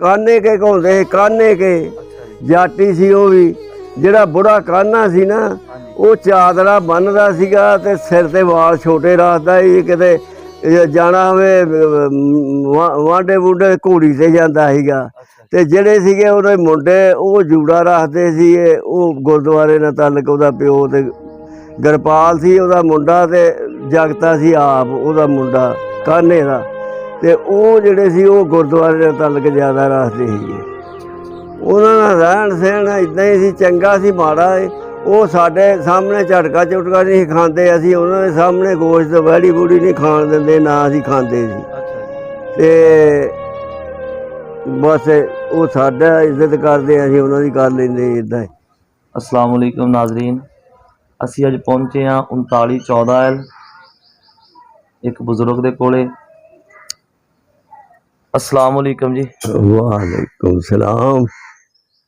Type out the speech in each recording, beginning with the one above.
ਕਾਨੇ ਕੇ ਘੁੰਮਦੇ ਸੀ, ਕਾਨੇ ਕੇ। ਜਾਟੀ ਸੀ ਉਹ ਵੀ। ਜਿਹੜਾ ਬੁੜਾ ਕਾਨਾ ਸੀ ਨਾ ਉਹ ਚਾਦਰਾ ਬੰਨਦਾ ਸੀਗਾ ਤੇ ਸਿਰ ਤੇ ਵਾਲ ਛੋਟੇ ਰੱਖਦਾ ਸੀ ਕਿਤੇ ਜਾਣਾ ਹੋਵੇ ਵਾਂਡੇ ਬੁੱਢੇ ਘੋੜੀ ਤੇ ਜਾਂਦਾ ਸੀਗਾ। ਤੇ ਜਿਹੜੇ ਸੀਗੇ ਉਹਦੇ ਮੁੰਡੇ ਉਹ ਜੂੜਾ ਰੱਖਦੇ ਸੀ ਉਹ ਗੁਰਦੁਆਰੇ ਨਾਲ ਤਾਲਕ ਉਹਦਾ ਪਿਓ ਤੇ ਗਰਪਾਲ ਸੀ ਉਹਦਾ ਮੁੰਡਾ ਤੇ ਜਗਤਾ ਸੀ ਆਪ ਉਹਦਾ ਮੁੰਡਾ ਕਾਨੇ ਦਾ। ਤੇ ਉਹ ਜਿਹੜੇ ਸੀ ਉਹ ਗੁਰਦੁਆਰੇ ਨਾਲ ਤਾਲਕ ਜ਼ਿਆਦਾ ਰੱਖਦੇ ਸੀਗੇ। ਉਹਨਾਂ ਦਾ ਰਹਿਣ ਸਹਿਣ ਇਦਾਂ ਹੀ ਸੀ ਚੰਗਾ ਸੀ ਮਾੜਾ ਏ ਉਹ ਸਾਡੇ ਸਾਹਮਣੇ ਝਟਕਾ ਝੁਟਕਾ ਨਹੀਂ ਖਾਂਦੇ ਅਸੀਂ ਉਹਨਾਂ ਦੇ ਸਾਹਮਣੇ ਗੋਸ਼ਤ ਵੜੀ ਬੂੜੀ ਨਹੀਂ ਖਾਣ ਦਿੰਦੇ ਨਾ ਅਸੀਂ ਖਾਂਦੇ ਸੀ। ਤੇ ਬਸ ਉਹ ਸਾਡਾ ਇੱਜ਼ਤ ਕਰਦੇ ਅਸੀਂ ਉਹਨਾਂ ਦੀ ਕਰ ਲੈਂਦੇ ਇਦਾਂ ਅਸਲਾਮ ਵਾਲੇਕਮ ਨਾਜ਼ਰੀਨ ਅਸੀਂ ਅੱਜ ਪਹੁੰਚੇ ਹਾਂ 39 14 ਐਲ ਇੱਕ ਬਜ਼ੁਰਗ ਦੇ ਕੋਲੇ। ਅਸਲਾਮ ਵਾਲੇਕਮ ਜੀ। ਵਾਲੇਕੁਮ ਸਲਾਮ।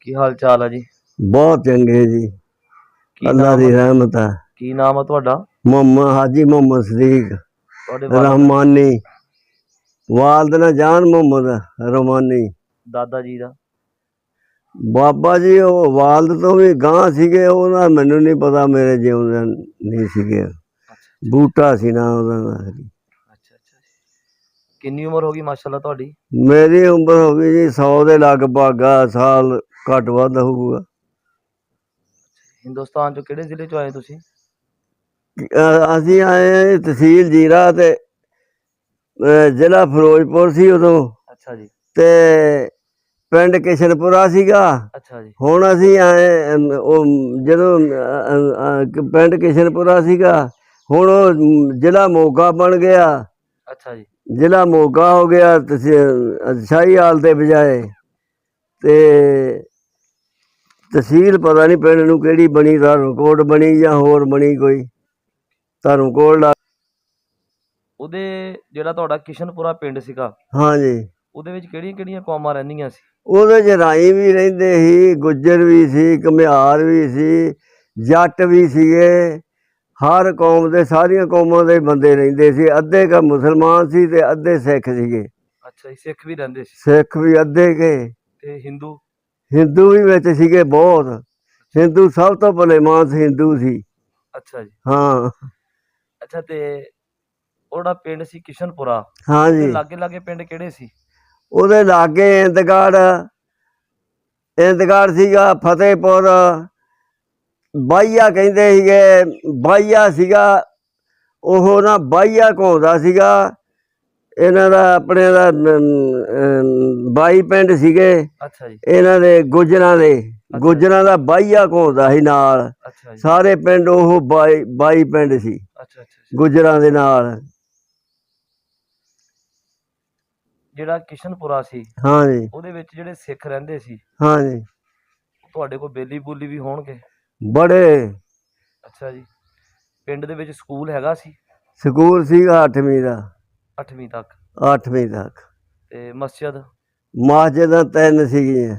ਕੀ ਹਾਲ ਚਾਲ ਹੈ ਜੀ? ਬਹੁਤ ਚੰਗੇ ਜੀ। ਕੀ ਅੱਲਾ ਨਾਮ ਦੀ ਆ- ਰਹਿਮਤ ਹੈ ਕੀ ਨਾਮ ਹੈ ਤੁਹਾਡਾ? ਮੁਹੰਮਦ ਹਾਜੀ ਮੁਹੰਮਦ ਸਦੀਕ ਤੁਹਾਡੇ ਵਾਲ- ਰਹਿਮਾਨੀ ਵਾਲਦ ਨਾ ਜਾਨ ਮੁਹੰਮਦ ਰਮਾਨੀ। ਦਾਦਾ ਜੀ ਦਾ। ਬਾਬਾ ਜੀ ਉਹ ਵਾਲਦ ਤੋਂ ਵੀ ਗਾਂ ਸੀਗੇ ਉਹਨਾਂ ਮੈਨੂੰ ਨਹੀਂ ਪਤਾ ਮੇਰੇ ਜਿਉਂਦੇ ਨਹੀਂ ਸੀਗੇ। ਬੂਟਾ ਸੀ ਨਾ ਉਹਨਾਂ ਦਾ ਕਿੰਨੀ ਉਮਰ ਹੋ ਗਈ ਮਾਸ਼ਾਅੱਲਾ ਤੁਹਾਡੀ? ਮੇਰੀ ਉਮਰ ਹੋ ਗਈ ਜੀ 100 ਦੇ ਲਗਭਗ ਆ ਸਾਲ ਘੱਟ ਵੱਧ ਹੋਊਗਾ। ਹਿੰਦੁਸਤਾਨ ਚੋਂ ਕਿਹੜੇ ਜ਼ਿਲ੍ਹੇ ਚੋਂ ਆਏ ਤੁਸੀਂ? ਅ- ਅਸੀਂ ਆਏ ਹਾਂ ਜੀ ਤਹਿਸੀਲ ਜੀਰਾ ਤੇ ਅ, ਜ਼ਿਲ੍ਹਾ ਫਿਰੋਜ਼ਪੁਰ ਸੀ ਉਦੋਂ। ਅੱਛਾ ਜੀ। ਤੇ ਪਿੰਡ ਕਿਸ਼ਨਪੁਰਾ ਸੀਗਾ। ਅੱਛਾ ਜੀ। ਹੁਣ ਅਸੀਂ ਆਏ ਅਮ, ਉਹ ਜਦੋਂ ਅ, ਅ, ਅ, ਪਿੰਡ ਕਿਸ਼ਨਪੁਰਾ ਸੀਗਾ ਹੁਣ ਉਹ ਜ਼ਿਲ੍ਹਾ ਮੋਗਾ ਬਣ ਗਿਆ। ਅੱਛਾ ਜੀ। ਜ਼ਿਲ੍ਹਾ ਮੋਗਾ ਹੋ ਗਿਆ ਸ਼ਾਹੀਵਾਲ ਦੇ ਬਜਾਏ ਤੇ ਤਹਿਸੀਲ ਪਤਾ ਨਹੀਂ ਪਿੰਡ ਨੂੰ ਕਿਹੜੀ ਬਣੀ ਧਰਮਕੋਟ ਬਣੀ ਜਾਂ ਹੋਰ ਬਣੀ ਕੋਈ? ਧਰਮਕੋਟ ਉਹਦੇ ਜਿਹੜਾ ਤੁਹਾਡਾ ਕਿਸ਼ਨਪੁਰਾ ਪਿੰਡ ਸੀਗਾ ਹਾਂਜੀ। ਉਹਦੇ ਵਿੱਚ ਕਿਹੜੀਆਂ ਕਿਹੜੀਆਂ ਕੌਮਾਂ ਰਹਿੰਦੀਆਂ ਸੀ? ਉਹਦੇ ਚ ਰਾਈ ਵੀ ਰਹਿੰਦੇ ਸੀ ਗੁੱਜਰ ਵੀ ਸੀ ਘੁਮਿਆਰ ਵੀ ਸੀ ਜੱਟ ਵੀ ਸੀਗੇ। ਹਰ ਕੌਮ ਦੇ ਸਾਰੀਆਂ ਕੌਮਾਂ ਦੇ ਬੰਦੇ ਰਹਿੰਦੇ ਸੀ। ਅੱਧੇ ਕਾ ਮੁਸਲਮਾਨ ਸੀ ਤੇ ਅੱਧੇ ਸਿੱਖ ਸੀਗੇ। ਅੱਛਾ ਜੀ ਸਿੱਖ ਵੀ ਰਹਿੰਦੇ ਸੀ। ਸਿੱਖ ਵੀ ਅੱਧੇ ਕੇ। ਤੇ ਹਿੰਦੂ? ਹਿੰਦੂ ਵੀ ਵਿੱਚ ਸੀਗੇ ਬਹੁਤ। ਹਿੰਦੂ ਸਭ ਤੋਂ ਭਲੇਮਾਨਸ ਹਿੰਦੂ ਸੀ। ਅੱਛਾ ਜੀ। ਹਾਂ। ਅੱਛਾ ਤੇ ਉਹਦਾ ਪਿੰਡ ਸੀ ਕਿਸ਼ਨਪੁਰਾ। ਹਾਂਜੀ ਤੇ ਲਾਗੇ ਲਾਗੇ ਪਿੰਡ ਕਿਹੜੇ ਸੀ? ਉਹਦੇ ਲਾਗੇ ਇੰਦਗੜ। ਇੰਦਗੜ ਸੀਗਾ ਫਤਿਹਪੁਰ। ਬਾਈਆ ਕਹਿੰਦੇ ਸੀਗੇ ਬਾਈਆ ਸੀਗਾ ਉਹ ਨਾ ਬਾਈਆ ਘੁੰਮਦਾ ਸੀਗਾ। ਇਹਨਾਂ ਦਾ ਆਪਣੇ ਦਾ ਬਾਈ ਪਿੰਡ ਸੀਗੇ। ਅੱਛਾ ਜੀ। ਇਹਨਾਂ ਦੇ ਗੁੱਜਰਾਂ ਦੇ ਗੁੱਜਰਾਂ ਦਾ ਬਾਈਆ ਘੁੰਮਦਾ ਸੀ ਨਾਲ। ਜੀ। ਸਾਰੇ ਪਿੰਡ ਉਹ ਬਾਈ ਬਾਈ ਪਿੰਡ ਸੀ। ਅੱਛਾ ਅੱਛਾ ਅੱਛਾ। ਗੁੱਜਰਾਂ ਦੇ ਨਾਲ। ਜਿਹੜਾ ਕਿਸ਼ਨਪੁਰਾ ਸੀ ਹਾਂਜੀ ਉਹਦੇ ਵਿੱਚ ਜਿਹੜੇ ਸਿੱਖ ਰਹਿੰਦੇ ਸੀ ਹਾਂਜੀ ਤੁਹਾਡੇ ਕੋਲ ਬੇਲੀ ਬੋਲੀ ਵੀ ਹੋਣਗੇ? ਬੜੇ। ਅੱਛਾ ਜੀ। ਪਿੰਡ ਦੇ ਵਿੱਚ ਸਕੂਲ ਹੈਗਾ ਸੀ? ਸਕੂਲ ਸੀਗਾ 8ਵੀਂ ਦਾ। 8ਵੀਂ ਤੱਕ। 8ਵੀਂ ਤੱਕ। ਤੇ ਮਸਜਿਦ? ਮਸਜਿਦਾਂ ਤਿੰਨ ਸੀਗੀਆਂ।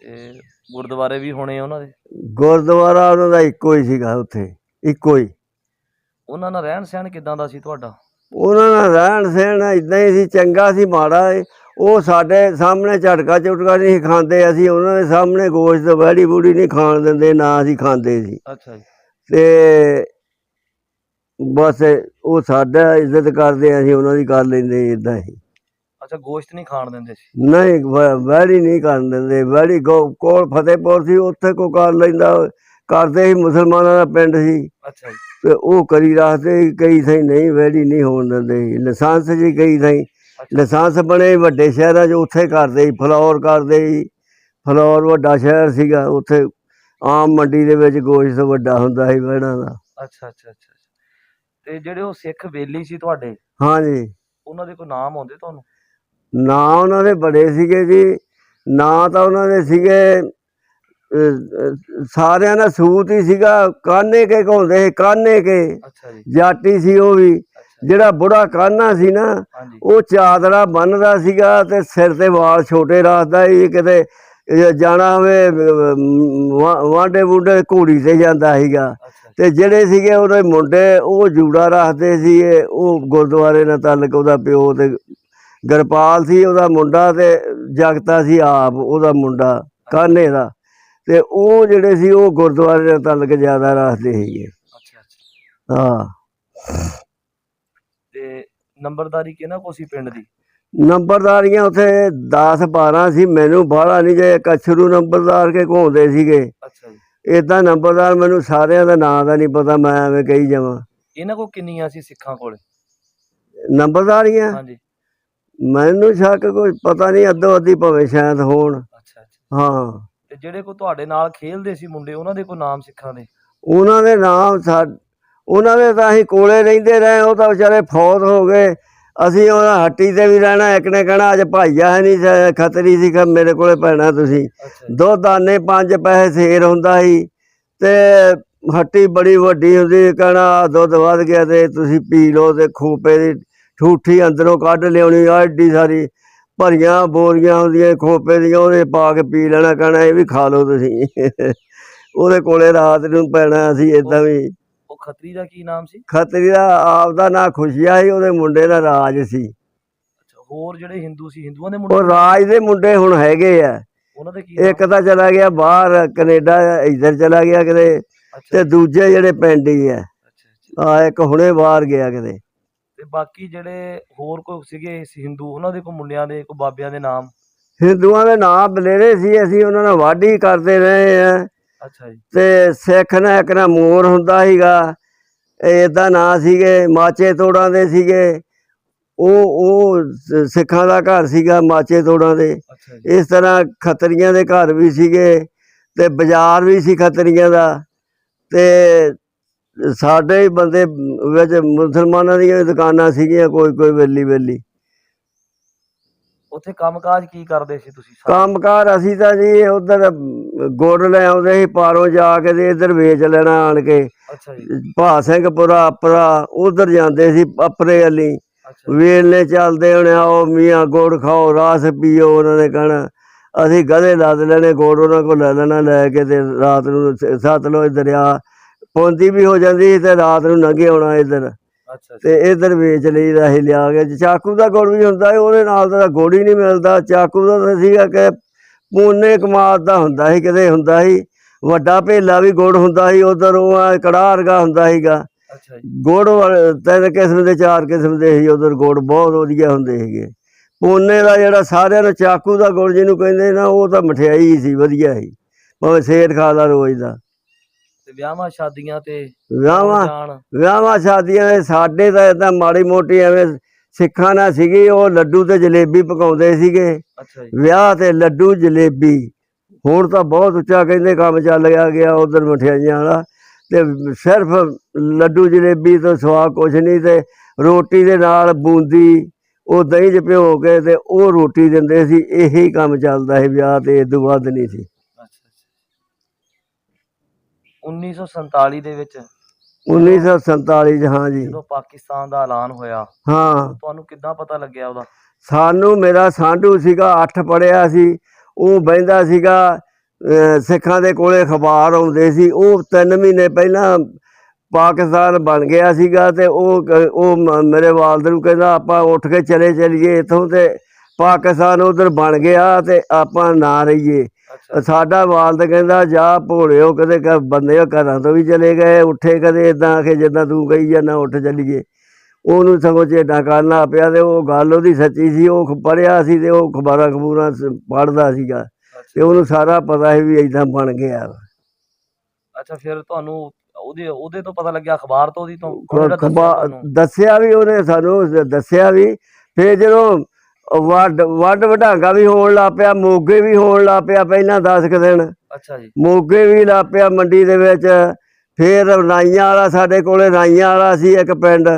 ਤੇ ਗੁਰਦੁਆਰੇ ਵੀ ਹੋਣੇ ਉਹਨਾਂ ਦੇ? ਗੁਰਦੁਆਰਾ ਉਹਨਾਂ ਦਾ ਇੱਕੋ ਹੀ ਸੀਗਾ ਉੱਥੇ। ਇੱਕੋ ਹੀ। ਉਹਨਾਂ ਨਾਲ ਰਹਿਣ ਸਹਿਣ ਕਿਦਾਂ ਦਾ ਸੀ ਤੁਹਾਡਾ? ਉਹਨਾਂ ਦਾ ਰਹਿਣ ਸਹਿਣ ਇਦਾਂ ਹੀ ਸੀ ਚੰਗਾ ਸੀ ਮਾੜਾ ਏ ਉਹ ਸਾਡੇ ਸਾਹਮਣੇ ਝਟਕਾ ਝੁਟਕਾ ਨਹੀਂ ਖਾਂਦੇ ਅਸੀਂ ਉਹਨਾਂ ਦੇ ਸਾਹਮਣੇ ਗੋਸ਼ਤ ਵੜੀ ਬੂੜੀ ਨਹੀਂ ਖਾਣ ਦਿੰਦੇ ਨਾ ਅਸੀਂ ਖਾਂਦੇ ਸੀ। ਅੱਛਾ ਜੀ। ਤੇ ਬਸ ਉਹ ਸਾਡਾ ਇੱਜ਼ਤ ਕਰਦੇ ਅਸੀਂ ਉਹਨਾਂ ਦੀ ਕਰ ਲੈਂਦੇ ਇਦਾਂ ਹੀ। ਅੱਛਾ ਗੋਸ਼ਤ ਨਹੀਂ ਖਾਣ ਦਿੰਦੇ ਸੀ? ਨਹੀਂ ਵੈੜੀ ਨਹੀਂ ਕਰਨ ਦਿੰਦੇ। ਵੈੜੀ ਕੋਲ ਫਤਿਹਪੁਰ ਸੀ ਉੱਥੇ ਕੋ ਕਰ ਲੈਂਦਾ ਕਰਦੇ ਸੀ ਮੁਸਲਮਾਨਾਂ ਦਾ ਪਿੰਡ ਸੀ। ਅੱਛਾ ਜੀ। ਤੇ ਉਹ ਕਰੀ ਰੱਖਦੇ ਸੀ, ਕਈ ਥਾਈ ਨਹੀਂ ਵੈੜੀ ਨਹੀਂ ਹੋਣ ਦਿੰਦੇ ਸੀ। ਲਾਇਸੈਂਸ ਜੀ ਕਈ ਥਾਈ। ਲਾਇਸੈਂਸ ਬਣੇ ਵੱਡੇ ਸ਼ਹਿਰਾਂ 'ਚ ਉੱਥੇ ਕਰਦੇ ਸੀ ਫਲੌਰ ਕਰਦੇ ਸੀ। ਫਲੌਰ ਵੱਡਾ ਸ਼ਹਿਰ ਸੀਗਾ ਉੱਥੇ ਆਮ ਮੰਡੀ ਦੇ ਵਿੱਚ ਗੋਸ਼ਤ ਵੱਡਾ ਹੁੰਦਾ ਸੀ ਵੈੜਾਂ ਦਾ। ਅੱਛਾ ਅੱਛਾ ਅੱਛਾ। ਤੇ ਜਿਹੜੇ ਉਹ ਸਿੱਖ ਬੇਲੀ ਸੀ ਤੁਹਾਡੇ ਹਾਂਜੀ। ਉਹਨਾਂ ਦੇ ਕੋਈ ਨਾਮ ਆਉਂਦੇ ਤੁਹਾਨੂੰ? ਨਾਂ ਉਹਨਾਂ ਦੇ ਬੜੇ ਸੀਗੇ ਜੀ ਨਾਂ ਤਾਂ ਉਹਨਾਂ ਦੇ ਸੀਗੇ ਸਾਰਿਆਂ ਦਾ ਸੂਤ ਹੀ ਸੀਗਾ ਕਾਨੇ ਕੇ ਘੁੰਮਦੇ ਸੀ ਕਾਨੇ ਕੇ। ਅੱਛਾ ਜੀ। ਜਾਟੀ ਸੀ ਉਹ ਵੀ। ਜਿਹੜਾ ਬੁੜਾ ਕਾਨਾ ਸੀ ਨਾ ਉਹ ਚਾਦਰਾ ਬੰਨਦਾ ਸੀਗਾ ਤੇ ਸਿਰ ਤੇ ਵਾਲ ਛੋਟੇ ਰੱਖਦਾ ਸੀ ਕਿਤੇ ਜਾਣਾ ਹੋਵੇ ਵਾਂਡੇ ਬੁੱਢੇ ਘੋੜੀ ਤੇ ਜਾਂਦਾ ਸੀਗਾ। ਤੇ ਜਿਹੜੇ ਸੀਗੇ ਉਹਦੇ ਮੁੰਡੇ ਉਹ ਜੂੜਾ ਰੱਖਦੇ ਸੀ ਉਹ ਗੁਰਦੁਆਰੇ ਨਾਲ ਤਾਲਕ ਉਹਦਾ ਪਿਓ ਤੇ ਗਰਪਾਲ ਸੀ ਉਹਦਾ ਮੁੰਡਾ ਤੇ ਜਗਤਾ ਸੀ ਆਪ ਉਹਦਾ ਮੁੰਡਾ ਕਾਨੇ ਦਾ। ਤੇ ਉਹ ਜਿਹੜੇ ਸੀ ਉਹ ਗੁਰਦੁਆਰੇ ਨਾਲ ਤਾਲੁਕ ਜ਼ਿਆਦਾ ਰੱਖਦੇ ਸੀਗੇ। ਅੱਛਾ ਅੱਛਾ। ਹਾਂ। ਨੰਬਰਦਾਰੀ ਕਿਹਨਾਂ ਕੋ ਸੀ ਪਿੰਡ ਦੀ? ਨੰਬਰਦਾਰੀਆਂ ਉੱਥੇ 10 12 ਸੀ ਮੈਨੂੰ ਬਾਹਲਾ ਨਹੀਂ ਜੇ ਕਛਰੂ ਨੰਬਰਦਾਰ ਕੇ ਘੁੰਮਦੇ ਸੀਗੇ। ਅੱਛਾ ਜੀ। ਇਦਾਂ ਨੰਬਰਦਾਰ ਮੈਨੂੰ ਸਾਰਿਆਂ ਦਾ ਨਾਂ ਦਾ ਨਹੀਂ ਪਤਾ ਮੈਂ ਐਵੇਂ ਕਹੀ ਜਾਵਾਂ। ਇਹਨਾਂ ਕੋ ਕਿੰਨੀਆਂ ਸੀ ਸਿੱਖਾਂ ਕੋਲੇ? ਨੰਬਰਦਾਰੀਆਂ? ਹਾਂਜੀ। ਮੈਨੂੰ ਸ਼ੱਕ ਕੋਈ ਪਤਾ ਨਹੀਂ ਅੱਧੋ ਅੱਧੀ ਭਵੇਂ ਸ਼ਾਇਦ ਹੋਣ। ਅੱਛਾ ਅੱਛਾ। ਹਾਂ। ਤੇ ਜਿਹੜੇ ਕੋ ਤੁਹਾਡੇ ਨਾਲ ਖੇਲਦੇ ਸੀ ਮੁੰਡੇ ਉਹਨਾਂ ਦੇ ਕੋ ਨਾਮ ਸਿੱਖਾਂ ਦੇ? ਉਹਨਾਂ ਦੇ ਨਾਮ ਉਹਨਾਂ ਦੇ ਤਾਂ ਅਸੀਂ ਕੋਲੇ ਰਹਿੰਦੇ ਰਹੇ ਉਹ ਤਾਂ ਵਿਚਾਰੇ ਫੌਤ ਹੋ ਗਏ। ਅਸੀਂ ਉਹਨਾਂ ਹੱਟੀ ਤੇ ਵੀ ਰਹਿਣਾ ਇੱਕ ਨੇ ਕਹਿਣਾ ਅੱਜ ਭਾਈਆ ਹੈ ਨਹੀਂ ਖਤਰੀ ਸੀ ਕਿ ਮੇਰੇ ਕੋਲੇ ਪੈਣਾ ਤੁਸੀਂ। ਦੋ ਦਾਨੇ ਪੰਜ ਪੈਸੇ ਸੇਰ ਹੁੰਦਾ ਸੀ ਤੇ ਹੱਟੀ ਬੜੀ ਵੱਡੀ ਹੁੰਦੀ ਕਹਿਣਾ ਦੁੱਧ ਵੱਧ ਗਿਆ ਤੇ ਤੁਸੀਂ ਪੀ ਲਓ ਤੇ ਖੋਪੇ ਦੀ ਠੂਠੀ ਅੰਦਰੋਂ ਕੱਢ ਲਿਆਉਣੀ ਆ ਏਡੀ ਸਾਰੀ ਭਰੀਆਂ ਬੋਰੀਆਂ ਹੁੰਦੀਆਂ ਖੋਪੇ ਦੀਆਂ ਉਹਦੇ ਪਾ ਕੇ ਪੀ ਲੈਣਾ ਕਹਿਣਾ ਇਹ ਵੀ ਖਾ ਲਓ ਤੁਸੀਂ। ਉਹਦੇ ਕੋਲੇ ਰਾਤ ਨੂੰ ਪੈਣਾ ਸੀ ਇਦਾਂ ਵੀ। ਉਹ ਖੱਤਰੀ ਦਾ ਕੀ ਨਾਮ ਸੀ? ਖਤਰੀ ਦਾ ਆਪ ਦਾ ਨਾਂ ਖੁਸ਼ੀਆ ਸੀ ਉਹਦੇ ਮੁੰਡੇ ਦਾ ਰਾਜ ਸੀ। ਅੱਛਾ ਹੋਰ ਜਿਹੜੇ ਹਿੰਦੂ ਸੀ ਹਿੰਦੂਆਂ ਦੇ ਉਹ ਮੁੰਡੇ ਰਾਜ ਦੇ ਮੁੰਡੇ ਹੁਣ ਹੈਗੇ ਆ। ਉਹਨਾਂ ਦੇ ਕੀ ਨਾਮ? ਇੱਕ ਤਾਂ ਚਲਾ ਗਿਆ ਬਾਹਰ ਕੈਨੇਡਾ ਇੱਧਰ ਚਲਾ ਗਿਆ ਕਿਤੇ ਅੱਛਾ। ਤੇ ਦੂਜੇ ਜਿਹੜੇ ਪਿੰਡ ਹੀ ਆ। ਅੱਛਾ ਅੱਛਾ। ਆ ਇੱਕ ਹੁਣੇ ਬਾਹਰ ਗਿਆ ਕਿਤੇ। ਤੇ ਬਾਕੀ ਜਿਹੜੇ ਹੋਰ ਕੋਈ ਸੀਗੇ ਸੀ ਹਿੰਦੂ ਉਹਨਾਂ ਦੇ ਕੋ ਮੁੰਡਿਆਂ ਦੇ ਕੋ ਬਾਬਿਆਂ ਦੇ ਨਾਮ? ਹਿੰਦੂਆਂ ਦੇ ਨਾਂ ਬਲੇਰੇ ਸੀ ਅਸੀਂ ਉਹਨਾਂ ਨਾਲ ਵਾਢੀ ਕਰਦੇ ਰਹੇ ਆ। ਅੱਛਾ ਜੀ। ਤੇ ਸਿੱਖ ਨੇ ਇੱਕ ਨਾ ਮੋਰ ਹੁੰਦਾ ਸੀਗਾ ਇਦਾਂ ਨਾਂ ਸੀਗੇ ਮਾਚੇ ਤੋੜਾਂ ਦੇ ਸੀਗੇ। ਉਹ ਉਹ ਸਿੱਖਾਂ ਦਾ ਘਰ ਸੀਗਾ ਮਾਚੇ ਤੋੜਾਂ ਦੇ। ਇਸ ਤਰ੍ਹਾਂ ਖੱਤਰੀਆਂ ਦੇ ਘਰ ਵੀ ਸੀਗੇ ਤੇ ਬਾਜ਼ਾਰ ਵੀ ਸੀ ਖੱਤਰੀਆਂ ਦਾ। ਤੇ ਸਾਡੇ ਹੀ ਬੰਦੇ ਵਿੱਚ ਮੁਸਲਮਾਨਾਂ ਦੀਆਂ ਦੁਕਾਨਾਂ ਸੀਗੀਆਂ ਕੋਈ ਕੋਈ ਵੇਲੀ ਵੇਲੀ ਉੱਥੇ ਕੰਮਕਾਜ ਕੀ ਕਰਦੇ ਸੀ ਤੁਸੀਂ ਸਾਰੇ? ਕੰਮਕਾਰ ਅਸੀਂ ਤਾਂ ਜੀ ਉਧਰ ਗੁੜ ਲੈ ਆਉਂਦੇ ਸੀ ਪਾਰੋਂ ਜਾ ਕੇ ਤੇ ਇੱਧਰ ਵੇਚ ਲੈਣਾ ਆਣ ਕੇ। ਅੱਛਾ ਜੀ। ਭਾ ਸਿੰਘਪੁਰਾ ਅਪਰਾ ਉਧਰ ਜਾਂਦੇ ਸੀ ਅਪਰੇ ਵਾਲੀ। ਅੱਛਾ ਵੇਲੇ ਚੱਲਦੇ ਹੋਣੇ ਆਓ ਮੀਆਂ ਗੁੜ ਖਾਓ ਰਸ ਪੀਓ ਉਹਨਾਂ ਨੇ ਕਹਿਣਾ। ਅਸੀਂ ਗਧੇ ਲੱਦ ਲੈਣੇ ਗੁੜ ਉਹਨਾਂ ਕੋਲ ਲੈ ਲੈਣਾ ਲੈ ਕੇ ਤੇ ਰਾਤ ਨੂੰ ਸ- ਸਤਲੁਜ ਦਰਿਆ ਪੌਂਦੀ ਵੀ ਹੋ ਜਾਂਦੀ ਸੀ ਤੇ ਰਾਤ ਨੂੰ ਲੰਘੇ ਆਉਣਾ ਇੱਧਰ। ਅੱਛਾ ਤੇ ਇੱਧਰ ਵੇਚ ਲਈਦਾ ਅਸੀਂ ਲਿਆ ਕੇ ਚਾਕੂ ਦਾ ਗੁੜ ਵੀ ਹੁੰਦਾ ਸੀ ਉਹਦੇ ਨਾਲ ਤਾਂ ਗੁੜ ਹੀ ਨਹੀਂ ਮਿਲਦਾ। ਚਾਕੂ ਦਾ ਤਾਂ ਸੀਗਾ ਕਿ ਪੂਨੇ ਕਮਾਦ ਦਾ ਹੁੰਦਾ ਸੀ ਕਿਤੇ ਹੁੰਦਾ ਸੀ। ਵੱਡਾ ਭੇਲਾ ਵੀ ਗੁੜ ਹੁੰਦਾ ਸੀ ਉਧਰ ਉਹ ਆ ਕੜਾਹ ਵਰਗਾ ਹੁੰਦਾ ਸੀਗਾ। ਗੁੜ ਵਾਲੇ ਤਿੰਨ ਕਿਸਮ ਦੇ ਚਾਰ ਕਿਸਮ ਦੇ ਸੀ ਉਧਰ ਗੁੜ ਬਹੁਤ ਵਧੀਆ ਹੁੰਦੇ ਸੀਗੇ। ਪੂਨੇ ਦਾ ਜਿਹੜਾ ਸਾਰਿਆਂ ਨੂੰ ਚਾਕੂ ਦਾ ਗੁੜ ਜਿਹਨੂੰ ਕਹਿੰਦੇ ਨਾ ਉਹ ਤਾਂ ਮਠਿਆਈ ਸੀ ਵਧੀਆ ਸੀ। ਭਾਵੇਂ ਸੇਠ ਖਾ ਲਾ ਰੋਜ਼ ਦਾ। ਤੇ ਵਿਆਹਾਂ ਸ਼ਾਦੀਆਂ ਤੇ ਵਿਆਹਾਂ ਜਾਣ? ਵਿਆਹਾਂ ਸ਼ਾਦੀਆਂ ਦੇ ਸਾਡੇ ਤਾਂ ਇਦਾਂ ਮਾੜੀ ਮੋਟੀ ਐਵੇਂ ਸਿੱਖਾਂ ਨਾਲ ਸੀਗੀ ਉਹ ਲੱਡੂ ਤੇ ਜਲੇਬੀ ਪਕਾਉਂਦੇ ਸੀਗੇ। ਅੱਛਾ ਜੀ। ਵਿਆਹ ਤੇ ਲੱਡੂ ਜਲੇਬੀ। ਹੁਣ ਤਾਂ ਬਹੁਤ ਉੱਚਾ ਕਹਿੰਦੇ ਕੰਮ ਚੱਲ ਗਿਆ ਗਿਆ ਉਧਰ ਮਠਿਆਈਆਂ ਵਾਲਾ। ਤੇ ਸਿਰਫ ਲੱਡੂ ਜਲੇਬੀ ਤੋਂ ਸਵਾ ਕੁਛ ਨਹੀਂ ਤੇ ਰੋਟੀ ਦੇ ਨਾਲ ਬੂੰਦੀ ਉਹ ਦਹੀਂ 'ਚ ਭਿਓ ਕੇ ਤੇ ਉਹ ਰੋਟੀ ਦਿੰਦੇ ਸੀ ਇਹੀ ਕੰਮ ਚੱਲਦਾ ਸੀ ਵਿਆਹ ਤੇ ਇਦੋਂ ਵੱਧ ਨਹੀਂ ਸੀ। 1947 ਦੇ ਵਿੱਚ 1947 ਚ ਹਾਂ ਜੀ। ਜਦੋਂ ਪਾਕਿਸਤਾਨ ਦਾ ਐਲਾਨ ਹੋਇਆ ਹਾਂ। ਤੁਹਾਨੂੰ ਕਿੱਦਾਂ ਪਤਾ ਲੱਗਿਆ ਉਹਦਾ? ਸਾਨੂੰ ਮੇਰਾ ਸਾਂਢੂ ਸੀਗਾ 8 ਪੜਿਆ ਸੀ ਉਹ ਬਹਿੰਦਾ ਸੀਗਾ ਸਿੱਖਾਂ ਦੇ ਕੋਲੇ ਅਖਬਾਰ ਆਉਂਦੇ ਸੀ ਉਹ 3 ਮਹੀਨੇ ਪਹਿਲਾਂ ਪਾਕਿਸਤਾਨ ਬਣ ਗਿਆ ਸੀਗਾ ਤੇ ਉਹ ਉਹ ਮੇਰੇ ਵਾਲਦ ਨੂੰ ਕਹਿੰਦਾ ਆਪਾਂ ਉੱਠ ਕੇ ਚਲੇ ਚਲੀਏ ਇੱਥੋਂ ਤੇ ਪਾਕਿਸਤਾਨ ਉਧਰ ਬਣ ਗਿਆ ਤੇ ਆਪਾਂ ਨਾ ਰਹੀਏ। ਸਾਡਾ ਵਾਲਦ ਕਹਿੰਦਾ ਜਾ ਭੋਲਿਓ ਕਦੇ ਕ ਬੰਦੇ ਘਰਾਂ ਤੋਂ ਵੀ ਚਲੇ ਗਏ ਉੱਠੇ ਕਦੇ ਇਦਾਂ ਆਖੇ ਜਿੱਦਾਂ ਤੂੰ ਕਹੀ ਜਾਂਦਾ ਉੱਠ ਚੱਲੀਏ। ਉਹਨੂੰ ਸਗੋਂ ਝੇਡਾ ਕਰਨਾ ਪਿਆ ਤੇ ਉਹ ਗੱਲ ਉਹਦੀ ਸੱਚੀ ਸੀ ਉਹ ਪੜਿਆ ਸੀ ਤੇ ਉਹ ਖਬਰਾਂ ਖਬੂਰਾਂ ਪੜਦਾ ਸੀਗਾ। ਤੇ ਉਹਨੂੰ ਸਾਰਾ ਪਤਾ ਸੀ ਵੀ ਇਦਾਂ ਬਣ ਗਿਆ। ਅੱਛਾ ਫਿਰ ਤੁਹਾਨੂੰ ਉਹਦੇ ਉਹਦੇ ਤੋਂ ਪਤਾ ਲੱਗਿਆ ਅਖਬਾਰ ਤੋਂ ਉਹਦੀ ਤੋਂ? ਦੱਸਿਆ ਵੀ ਉਹਨੇ ਸਾਨੂੰ ਦੱਸਿਆ ਵੀ ਫੇਰ ਜਦੋਂ ਵੱਡ ਵੱਡ ਵਡਾਂਗਾ ਵੀ ਹੋਣ ਲੱਗ ਪਿਆ ਮੋਗੇ ਵੀ ਹੋਣ ਲੱਗ ਪਿਆ ਪਹਿਲਾਂ 10 ਕੁ ਦਿਨ। ਅੱਛਾ ਜੀ। ਮੋਗੇ ਵੀ ਲੱਗ ਪਿਆ ਮੰਡੀ ਦੇ ਵਿੱਚ। ਫੇਰ ਰਾਈਆਂ ਵਾਲਾ ਸਾਡੇ ਕੋਲੇ ਰਾਈਆਂ ਵਾਲਾ ਸੀ ਇੱਕ ਪਿੰਡ।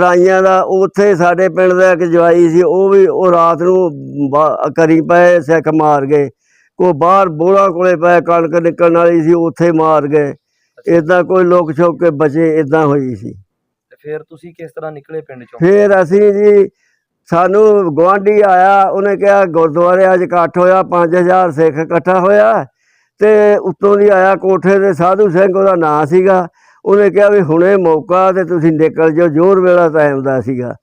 ਰਾਈਆਂ ਦਾ ਉੱਥੇ ਸਾਡੇ ਪਿੰਡ ਦਾ ਇੱਕ ਜਵਾਈ ਸੀ ਉਹ ਵੀ ਉਹ ਰਾਤ ਨੂੰ ਕਰੀ ਪਏ ਸਿੱਖ ਮਾਰ ਗਏ। ਕੋ ਬਾਹਰ ਬੋੜਾ ਕੋਲੇ ਪਏ ਕਣਕ ਨਿਕਲਣ ਵਾਲੀ ਸੀ ਉੱਥੇ ਮਾਰ ਗਏ। ਇਦਾਂ ਕੋਈ ਲੋਕ ਛੋਕ ਕੇ ਬਚੇ ਇਦਾਂ ਹੋਈ ਸੀ। ਫਿਰ ਤੁਸੀਂ ਕਿਸ ਤਰ੍ਹਾਂ ਨਿਕਲੇ ਪਿੰਡ ਚੋਂ? ਫੇਰ ਅਸੀਂ ਜੀ ਸਾਨੂੰ ਗਵਾਂਢੀ ਆਇਆ, ਉਹਨੇ ਕਿਹਾ ਗੁਰਦੁਆਰੇ ਅੱਜ ਇਕੱਠ ਹੋਇਆ 5000 ਸਿੱਖ ਇਕੱਠਾ ਹੋਇਆ। ਤੇ ਉੱਤੋਂ ਦੀ ਆਇਆ ਕੋਠੇ ਦੇ ਸਾਧੂ ਸਿੰਘ, ਉਹਦਾ ਨਾਂ ਸੀਗਾ। ਉਹਨੇ ਕਿਹਾ ਵੀ ਹੁਣੇ ਮੌਕਾ ਤੇ ਤੁਸੀਂ ਨਿਕਲ ਜਾਓ, ਜੋਰ ਵੇਲਾ ਟਾਈਮ ਦਾ ਸੀਗਾ।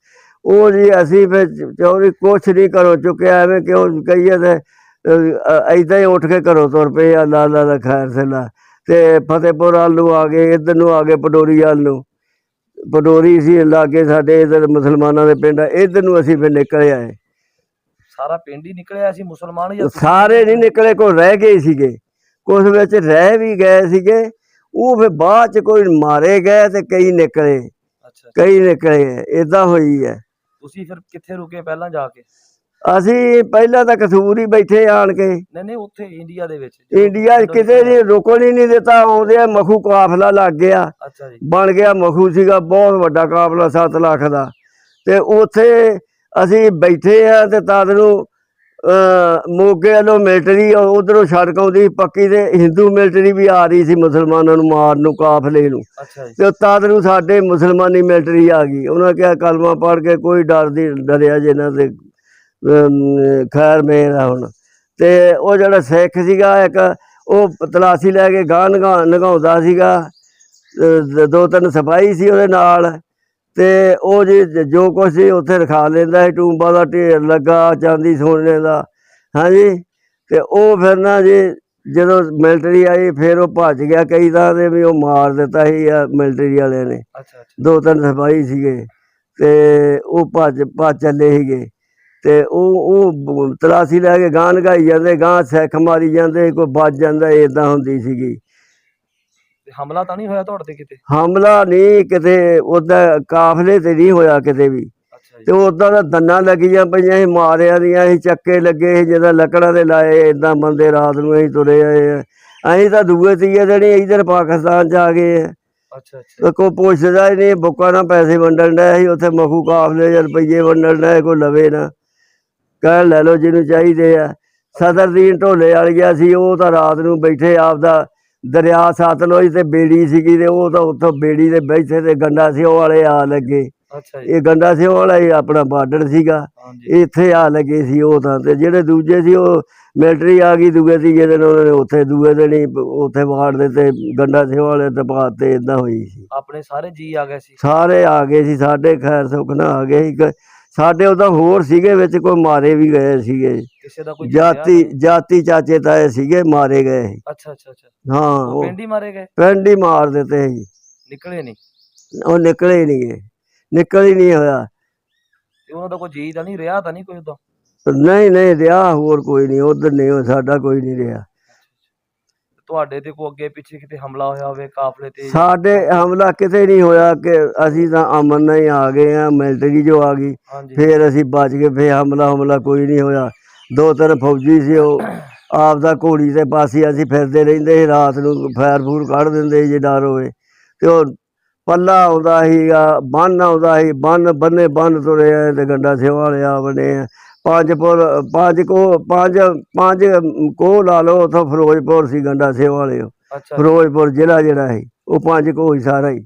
ਉਹ ਜੀ ਅਸੀਂ ਫਿਰ ਚੌਧਰੀ ਕੁਛ ਨਹੀਂ ਕਰੋ ਚੁੱਕਿਆ, ਐਵੇਂ ਕਿਉਂ ਕਹੀਏ ਤੇ ਐਦਾਂ ਹੀ ਉੱਠ ਕੇ ਘਰੋਂ ਤੁਰ ਪਏ ਆ ਲਾ ਦਾ ਖੈਰ ਸਲਾ। ਤੇ ਫਤਿਹਪੁਰ ਵੱਲ ਨੂੰ ਆ ਗਏ, ਇੱਧਰ ਨੂੰ ਆ ਗਏ, ਪਡੋਰੀ ਵੱਲ ਨੂੰ। ਪਡੋਰੀ ਸੀ ਲਾਗੇ ਸਾਡੇ ਇੱਧਰ ਮੁਸਲਮਾਨਾਂ ਦੇ ਪਿੰਡ ਆ, ਇੱਧਰ ਨੂੰ ਅਸੀਂ ਫਿਰ ਨਿਕਲ ਆਏ। ਸਾਰਾ ਪਿੰਡ ਹੀ ਨਿਕਲਿਆ ਸੀ ਮੁਸਲਮਾਨ ਜਾਂ? ਸਾਰੇ ਨਹੀਂ ਨਿਕਲੇ ਕੋਈ ਰਹਿ ਗਏ ਸੀਗੇ। ਕੁਝ ਵਿੱਚ ਰਹਿ ਵੀ ਗਏ ਸੀਗੇ ਉਹ ਫਿਰ ਬਾਅਦ ਚ ਕੋਈ ਮਾਰੇ ਗਏ ਤੇ ਕਈ ਨਿਕਲੇ। ਅੱਛਾ। ਕਈ ਨਿਕਲੇ ਇਦਾਂ ਹੋਈ ਹੈ। ਤੁਸੀਂ ਫਿਰ ਕਿੱਥੇ ਰੁਕੇ ਪਹਿਲਾਂ ਜਾ ਕੇ? ਅਸੀਂ ਪਹਿਲਾਂ ਤਾਂ ਕਸੂਰ ਹੀ ਬੈਠੇ ਆਣ ਕੇ। ਨਹੀਂ ਨਹੀਂ ਉੱਥੇ ਇੰਡੀਆ ਦੇ ਵਿੱਚ। ਇੰਡੀਆ 'ਚ ਕਿਤੇ ਨਹੀਂ ਰੁਕਣ ਹੀ ਨਹੀਂ ਦਿੱਤਾ ਆਉਂਦੇ ਆ ਮਖੂ ਕਾਫਲਾ ਲੱਗ ਗਿਆ। ਅੱਛਾ ਜੀ। ਬਣ ਗਿਆ ਮਖੂ ਸੀਗਾ ਬਹੁਤ ਵੱਡਾ ਕਾਫਲਾ 7 ਲੱਖ ਦਾ। ਤੇ ਉੱਥੇ ਅਸੀਂ ਬੈਠੇ ਆ ਤੇ ਤਦ ਨੂੰ ਮੋਗੇ ਵੱਲੋਂ ਮਿਲਟਰੀ ਉਧਰੋਂ ਸੜਕ ਆਉਂਦੀ ਪੱਕੀ ਤੇ ਹਿੰਦੂ ਮਿਲਟਰੀ ਵੀ ਆ ਰਹੀ ਸੀ ਮੁਸਲਮਾਨਾਂ ਨੂੰ ਮਾਰਨ ਨੂੰ ਕਾਫਲੇ ਨੂੰ। ਜੀ। ਤੇ ਤਦ ਨੂੰ ਸਾਡੇ ਮੁਸਲਮਾਨੀ ਮਿਲਟਰੀ ਆ ਗਈ। ਉਹਨਾਂ ਕਿਹਾ ਕਲਮਾ ਪੜ੍ਹ ਕੇ ਕੋਈ ਡਰ ਦੀ ਡਰਿਆ ਜਿਹਨਾਂ ਦੇ ਅਮ, ਖੈਰ ਮੇਰਾ ਹੁਣ। ਤੇ ਉਹ ਜਿਹੜਾ ਸਿੱਖ ਸੀਗਾ ਇੱਕ ਉਹ ਤਲਾਸ਼ੀ ਲੈ ਕੇ ਗਾਂ ਨਗਾ ਨਗਾਉਂਦਾ ਸੀਗਾ। ਦੋ ਤਿੰਨ ਸਿਪਾਹੀ ਸੀ ਉਹਦੇ ਨਾਲ। ਤੇ ਉਹ ਜੀ ਜ- ਕੁਛ ਸੀ ਉੱਥੇ ਰਖਾ ਲੈਂਦਾ ਸੀ ਟੂੰਬਾਂ ਦਾ ਢੇਰ ਲੱਗਾ ਚਾਂਦੀ ਸੋਨੇ ਦਾ। ਹਾਂਜੀ? ਤੇ ਉਹ ਫਿਰ ਨਾ ਜੀ ਜਦੋਂ ਮਿਲਟਰੀ ਆਈ ਫਿਰ ਉਹ ਭੱਜ ਗਿਆ ਕਈ ਤਾਂ ਦੇ ਵੀ ਉਹ ਮਾਰ ਦਿੱਤਾ ਸੀ ਆ ਮਿਲਟਰੀ ਵਾਲਿਆਂ ਨੇ। ਅੱਛਾ ਅੱਛਾ। ਦੋ ਤਿੰਨ ਸਿਪਾਹੀ ਸੀਗੇ। ਤੇ ਉਹ ਭੱਜ ਭੱਜ ਚੱਲੇ ਸੀਗੇ। ਤੇ ਉਹ ਉਹ ਤਲਾਸ਼ੀ ਲੈ ਕੇ ਗਾਂ ਨਗਾਈ ਜਾਂਦੇ ਗਾਂ ਸਿੱਖ ਮਾਰੀ ਜਾਂਦੇ ਕੋਈ ਵੱਜ ਜਾਂਦਾ ਇਦਾਂ ਹੁੰਦੀ ਸੀਗੀ। ਹਮਲਾ ਤਾਂ ਨਹੀਂ ਹੋਇਆ ਤੁਹਾਡੇ ਤੇ ਕਿਤੇ? ਹਮਲਾ ਨਹੀਂ ਕਿਤੇ ਉਹਦਾ ਕਾਫਲੇ ਤੇ ਨਹੀਂ ਹੋਇਆ ਕਿਤੇ ਵੀ। ਤੇ ਉਦਾਂ ਦਾ ਦੰਨਾਂ ਲੱਗੀਆਂ ਪਈਆਂ ਸੀ ਮਾਰਿਆਂ ਦੀਆਂ ਸੀ ਚੱਕੇ ਲੱਗੇ ਸੀ ਜਿਹਦਾ ਲੱਕੜਾਂ ਦੇ ਲਾਏ ਇਦਾਂ ਬੰਦੇ ਰਾਤ ਨੂੰ ਅਸੀਂ ਤੁਰੇ ਆਏ ਆ। ਅਸੀਂ ਤਾਂ ਦੂਏ ਤੀਏ ਹੀ ਇੱਧਰ ਪਾਕਿਸਤਾਨ ਚ ਆ ਗਏ ਆ। ਅੱਛਾ ਕੋਈ ਪੁੱਛਦਾ ਹੀ ਨਹੀਂ ਬੁੱਕਾ ਨਾਲ ਪੈਸੇ ਵੰਡਣ ਡਿਆ ਸੀ ਉੱਥੇ ਮਖੂ ਕਾਫਲੇ ਜਾਂ ਰੁਪਈਏ ਵੰਡਣ ਡਿਆ ਕੋਈ ਲਵੇ ਨਾ। ਕਹਿ ਲੈ ਲਓ ਜਿਹਨੂੰ ਚਾਹੀਦੇ ਆ। ਸਦਰਦੀਨ ਢੋਲੇ ਵਾਲੀਆ ਸੀ ਉਹ ਤਾਂ ਰਾਤ ਨੂੰ ਬੈਠੇ ਆਪਦਾ ਦਰਿਆ ਸਤਲੁਜ ਤੇ ਬੇੜੀ ਸੀਗੀ ਤੇ ਉਹ ਤਾਂ ਉੱਥੋਂ ਬੇੜੀ ਦੇ ਬੈਠੇ ਤੇ ਗੰਡਾ ਸਿਓ ਵਾਲੇ ਆ ਲੱਗੇ। ਅੱਛਾ ਜੀ। ਇਹ ਗੰਡਾ ਸਿਓ ਵਾਲਾ ਹੀ ਆਪਣਾ ਬਾਰਡਰ ਸੀਗਾ। ਇੱਥੇ ਆ ਲੱਗੇ ਸੀ ਉਹ ਤਾਂ ਤੇ ਜਿਹੜੇ ਦੂਜੇ ਸੀ ਉਹ ਮਿਲਟਰੀ ਆ ਗਈ ਦੂਏ ਤੀਜੇ ਦਿਨ ਉਹਨਾਂ ਨੇ ਉੱਥੇ ਦੂਏ ਦਿਨ ਹੀ ਉੱਥੇ ਵਾੜ ਦਿੱਤੇ ਗੰਡਾ ਸਿਓ ਵਾਲੇ ਤੇ ਤੇ ਇਦਾਂ ਹੋਈ ਸੀ। ਆਪਣੇ ਸਾਰੇ ਜੀ ਆ ਗਏ ਸੀ? ਸਾਰੇ ਆ ਗਏ ਸੀ ਸਾਡੇ ਖੈਰ ਸੁੱਖ ਨਾ ਆ ਗਏ ਸੀ। ਸਾਡੇ ਉਹਦਾ ਹੋਰ ਸੀਗੇ ਵਿੱਚ ਕੋਈ ਮਾਰੇ ਵੀ ਗਏ ਸੀਗੇ। ਕਿਸੇ ਦਾ ਕੋਈ ਜਾਤੀ ਜਾਤੀ ਚਾਚੇ ਤਾਏ ਸੀਗੇ ਮਾਰੇ ਗਏ ਸੀ। ਅੱਛਾ ਅੱਛਾ ਅੱਛਾ। ਹਾਂ ਉਹ ਪਿੰਡ ਹੀ ਮਾਰੇ ਗਏ? ਪਿੰਡ ਹੀ ਮਾਰ ਦਿੱਤੇ ਸੀ। ਨਿਕਲੇ ਨਹੀਂ? ਉਹ ਨਿਕਲੇ ਨਹੀਂ ਗਏ। ਨਿਕਲ ਹੀ ਨਹੀਂ ਹੋਇਆ। ਤੇ ਉਹਨਾਂ ਦਾ ਕੋਈ ਜੀ ਤਾਂ ਨਹੀਂ ਰਿਹਾ ਤਾਂ ਨਹੀਂ ਕੋਈ ਉਦੋਂ? ਨਹੀਂ ਨਹੀਂ ਰਿਹਾ ਹੋਰ ਕੋਈ ਨਹੀਂ। ਉਧਰ ਨਹੀਂ ਸਾਡਾ ਕੋਈ ਨਹੀਂ ਰਿਹਾ। ਤੁਹਾਡੇ ਤੇ ਕੋਈ ਅੱਗੇ ਪਿੱਛੇ ਕਿਤੇ ਹਮਲਾ ਹੋਇਆ ਹੋਵੇ ਕਾਫਲੇ ਤੇ? ਸਾਡੇ ਹਮਲਾ ਕਿਤੇ ਨਹੀਂ ਹੋਇਆ ਕਿ ਅਸੀਂ ਤਾਂ ਅਮਨ ਨਾਲ ਹੀ ਆ ਗਏ ਆ ਮਿਲਟਰੀ ਜੋ ਆ ਗਈ। ਹਾਂਜੀ। ਫੇਰ ਅਸੀਂ ਬਚ ਗਏ ਫੇਰ ਹਮਲਾ ਹਮਲਾ ਕੋਈ ਨਹੀਂ ਹੋਇਆ। ਦੋ ਤਿੰਨ ਫੌਜੀ ਸੀ ਉਹ ਆਪ ਦਾ ਘੋੜੀ ਤੇ ਪਾਸੇ ਅਸੀਂ ਫਿਰਦੇ ਰਹਿੰਦੇ ਸੀ ਰਾਤ ਨੂੰ ਫੈਰ ਫੂਰ ਕੱਢ ਦਿੰਦੇ ਸੀ ਜੇ ਡਰ ਹੋਵੇ। ਤੇ ਉਹ ਪੱਲਾ ਆਉਂਦਾ ਸੀਗਾ ਬੰਨ ਆਉਂਦਾ ਸੀ ਬੰਨ ਬੰਨੇ ਬੰਨ ਤੁਰੇ ਆਏ ਤੇ ਗੰਡਾ ਸਿਓ ਵਾਲੇ ਆ ਬਣੇ ਆ। ਪੰਜ ਪੁਰ ਪੰਜ ਕੋ ਪੰਜ ਪੰਜ ਕੋ ਲਾ ਲਓ ਉਥੋਂ ਫਿਰੋਜ਼ਪੁਰ ਸੀ ਗੰਡਾ ਸਿਓ ਵਾਲੇ। ਅੱਛਾ। ਫਿਰੋਜ਼ਪੁਰ ਜ਼ਿਲ੍ਹਾ ਜਿਹੜਾ ਸੀ ਉਹ ਪੰਜ ਕੋ ਹੀ ਸਾਰਾ ਹੀ।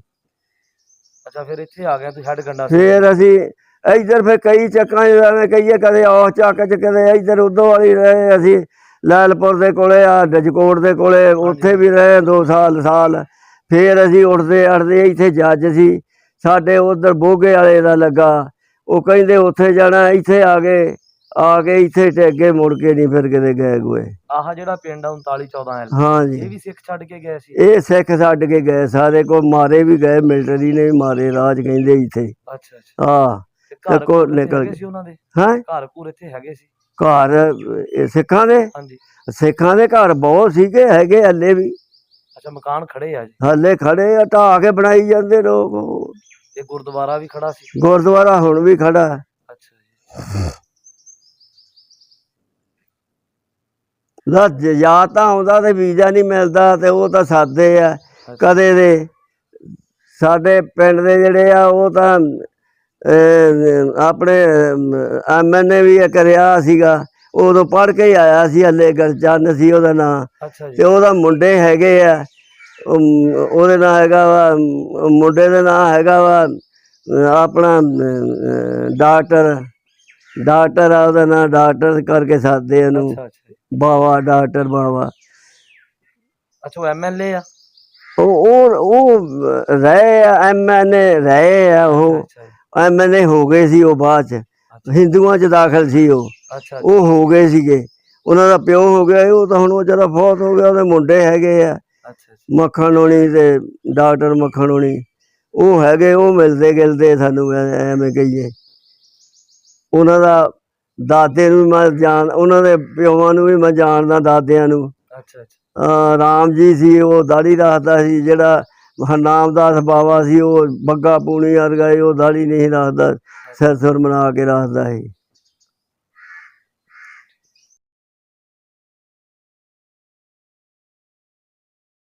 ਅੱਛਾ ਫਿਰ ਇੱਥੇ ਆ ਗਿਆ ਤੁਸੀਂ ਛੱਡ ਗੰਡਾ ਸੀ ਫੇਰ ਅਸੀਂ ਇੱਧਰ ਫੇਰ ਕਈ ਚੱਕਾਂ ਐਵੇਂ ਕਹੀਏ ਕਦੇ ਉਹ ਚੱਕ 'ਚ ਕਦੇ ਇੱਧਰ ਉਦੋਂ ਵਾਲੀ ਰਹੇ ਅਸੀਂ ਲੈਲਪੁਰ ਦੇ ਕੋਲੇ ਆ ਡਜਕੋਟ ਦੇ ਕੋਲੇ ਉੱਥੇ ਵੀ ਰਹੇ ਦੋ ਸਾਲ ਸਾਲ। ਫੇਰ ਅਸੀਂ ਉੱਠਦੇ ਅੜਦੇ ਇੱਥੇ ਜੱਜ ਸੀ। ਸਾਡੇ ਉਧਰ ਬੋਗੇ ਵਾਲੇ ਦਾ ਲੱਗਾ। ਉਹ ਕਹਿੰਦੇ ਉੱਥੇ ਜਾਣਾ ਇੱਥੇ ਆ ਗਏ। ਆ ਕੇ ਇੱਥੇ ਟੇਗੇ ਮੁੜ ਕੇ ਨਹੀਂ ਫਿਰ ਕਿਤੇ ਗਏ ਗੋਏ ਆਹ ਜਿਹੜਾ ਪਿੰਡ ਆ 39 14 ਐਲ ਹਾਂ ਇਹ ਜੀ ਵੀ ਸਿੱਖ ਛੱਡ ਕੇ ਗਏ ਸੀ? ਇਹ ਸਿੱਖ ਛੱਡ ਕੇ ਗਏ ਸਾਰੇ ਕੋ ਮਾਰੇ ਵੀ ਗਏ ਮਿਲਟਰੀ ਨੇ ਵੀ ਮਾਰੇ ਰਾਜ ਕਹਿੰਦੇ ਇੱਥੇ। ਅੱਛਾ ਅੱਛਾ। ਆ ਤੇ ਘਰ ਇੱਥੇ ਨਿਕਲ ਹੈਗੇ ਗਏ। ਸੀ ਉਹਨਾਂ ਦੇ? ਹਾਂ? ਘਰ ਘੂਰ ਇੱਥੇ ਹੈਗੇ ਸੀ? ਘਰ ਇਹ ਸਿੱਖਾਂ ਦੇ? ਹਾਂਜੀ। ਸਿੱਖਾਂ ਦੇ ਘਰ ਬਹੁਤ ਸੀਗੇ ਹੈਗੇ ਹੱਲੇ ਵੀ। ਅੱਛਾ ਮਕਾਨ ਖੜੇ ਆ ਜੀ? ਹੱਲੇ ਖੜੇ ਆ ਢਾਹ ਕੇ ਬਣਾਈ ਜਾਂਦੇ ਲੋਕ। ਤੇ ਗੁਰਦੁਆਰਾ ਵੀ ਖੜਾ ਸੀ? ਗੁਰਦੁਆਰਾ ਹੁਣ ਵੀ ਖੜਾ। ਹੈ। ਅੱਛਾ ਜੀ। ਲੈ ਜ- ਤਾਂ ਆਉਂਦਾ ਤੇ ਵੀਜ਼ਾ ਨਹੀਂ ਮਿਲਦਾ ਤੇ ਉਹ ਤਾਂ ਸਾਦੇ ਆ ਕਦੇ ਦੇ। ਸਾਡੇ ਪਿੰਡ ਦੇ ਜਿਹੜੇ ਆ ਉਹ ਤਾਂ ਆਪਣੇ ਐਮਐਨਏ ਵੀ ਕਰਿਆ ਸੀਗਾ ਉਦੋਂ ਪੜ੍ਹ ਕੇ ਹੀ ਆਇਆ ਸੀ ਹੱਲੇ ਗਰਚੰਨ ਸੀ ਉਹਦਾ ਨਾਂ। ਤੇ ਉਹਦਾ ਮੁੰਡੇ ਹੈਗੇ ਆ ਉਹਦੇ ਨਾਂ ਹੈਗਾ ਵਾ ਮੁੰਡੇ ਦੇ ਨਾਂ ਹੈਗਾ ਵਾ ਆਪਣਾ ਡਾਕਟਰ ਡਾਕਟਰ ਆ ਉਹਦਾ ਨਾਂ ਡਾਕਟਰ ਕਰਕੇ ਸਾਦੇ ਉਹਨੂੰ। ਅੱਛਾ। ਬਾਵਾ ਡਾਕਟਰ ਬਾਵਾ। ਅੱਛਾ ਉਹ ਐਮਐਲਏ ਆ? ਉਹ ਉਹ ਉਹ ਰਹੇ ਐਮਐਨਏ ਰਹੇ ਆ ਉਹ। ਅੱਛਾ ਜੀ। ਐਮਐਲਏ ਹੋ ਗਏ ਸੀ ਉਹ ਬਾਅਦ ਚ। ਹਿੰਦੂਆਂ ਚ ਦਾਖਲ ਸੀ ਉਹ। ਅੱਛਾ ਉਹ ਹੋ ਗਏ ਸੀਗੇ। ਉਹਨਾਂ ਦਾ ਪਿਓ ਹੋ ਗਿਆ ਉਹ ਤਾਂ ਹੁਣ ਉਹ ਜਿਹੜਾ ਫੌਤ ਹੋ ਗਿਆ ਉਹਦੇ ਮੁੰਡੇ ਹੈਗੇ ਆ। ਅੱਛਾ ਮੱਖਣ ਹੋਣੀ ਤੇ ਡਾਕਟਰ ਮੱਖਣ ਹੋਣੀ ਉਹ ਹੈਗੇ ਉਹ ਮਿਲਦੇ ਗਿਲਦੇ ਸਾਨੂੰ ਐ- ਐਵੇਂ ਕਹੀਏ। ਉਹਨਾਂ ਦਾ ਦਾਦੇ ਨੂੰ ਵੀ ਮੈਂ ਜਾਣ ਉਹਨਾਂ ਦੇ ਪਿਓਾਂ ਨੂੰ ਵੀ ਮੈਂ ਜਾਣਦਾ ਦਾਦਿਆਂ ਨੂੰ। ਅੱਛਾ ਅੱਛਾ। ਰਾਮ ਜੀ ਸੀ ਉਹ ਦਾੜੀ ਰੱਖਦਾ ਸੀ ਜਿਹੜਾ ਨਾਮਦਾਸ ਬਾਬਾ ਸੀ ਉਹ ਬੱਗਾ ਪੂਣੀ ਵਰਗਾ ਉਹ ਦਾੜੀ ਨਹੀਂ ਰੱਖਦਾ ਸਿਰ ਸੁਰ ਬਣਾ ਕੇ ਰੱਖਦਾ ਸੀ।